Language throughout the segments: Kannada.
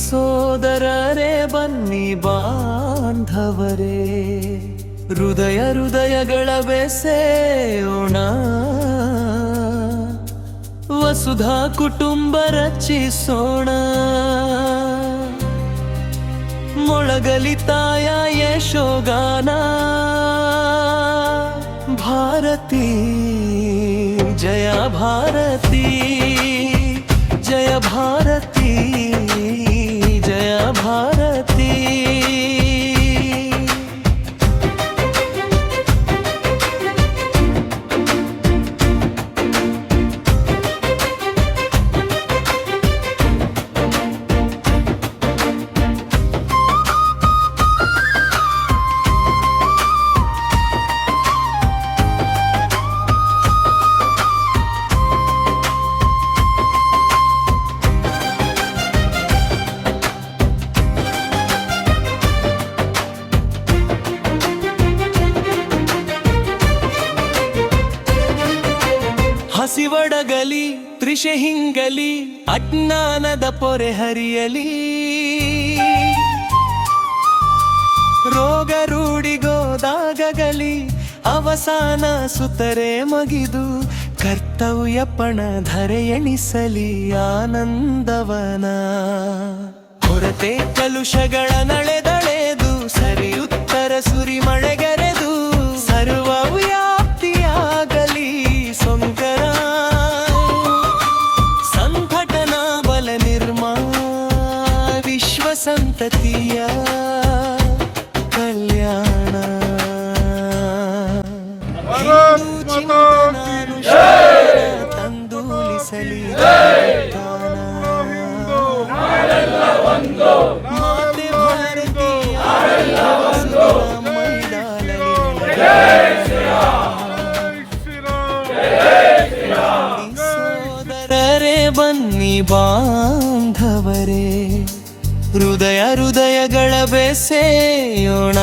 ಬನ್ನಿ ಸೋದರರೇ, ಬನ್ನಿ ಬಾಂಧವರೇ. ಹೃದಯ ಹೃದಯಗಳ ಬೆಸೆಯೋಣ. ವಸುಧಾ ಕುಟುಂಬ ರಚಿಸೋಣ. ಮೊಳಗಲಿ ತಾಯ ಯಶೋಗಾನ. ಭಾರತಿ, ಜಯ ಭಾರತಿ ಜಯ ಭಾರತಿ. ಹಸಿವಡಗಲಿ ತ್ರಿಷೆ ಹಿಂಗಲಿ, ಅಜ್ಞಾನದ ಪೊರೆ ಹರಿಯಲಿ. ರೋಗ ರೂಢಿಗೋದಾಗಲಿ, ಅವಸಾನ ಸುತರೆ ಮಗಿದು, ಕರ್ತವ್ಯ ಪಣ ಧರೆ ಎಣಿಸಲಿ ಆನಂದವನ. ಕೊರತೆ ಕಲುಷಗಳ ನಳೆದಳೆದು ಸರಿಯುತ್ತರ ಸುರಿ ಸಂತತಿಯ ಕಲ್ಯಾಣ. ತಂದೂಲಿಸಲಿ ಸೋದರರೇ ಬನ್ನಿ ಬಾಂಧವರೇ. ಹೃದಯ ಹೃದಯಗಳ ಬೆಸೆಯೋಣ.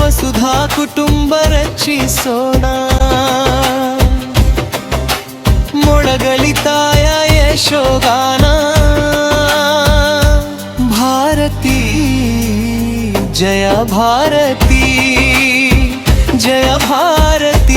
ವಸುಧಾ ಕುಟುಂಬ ರಕ್ಷಿಸೋಣ ಮೊಳಗಲಿ ತಾಯ ಯಶೋಗಾನ. ಭಾರತಿ ಜಯ ಭಾರತಿ ಜಯ ಭಾರತಿ.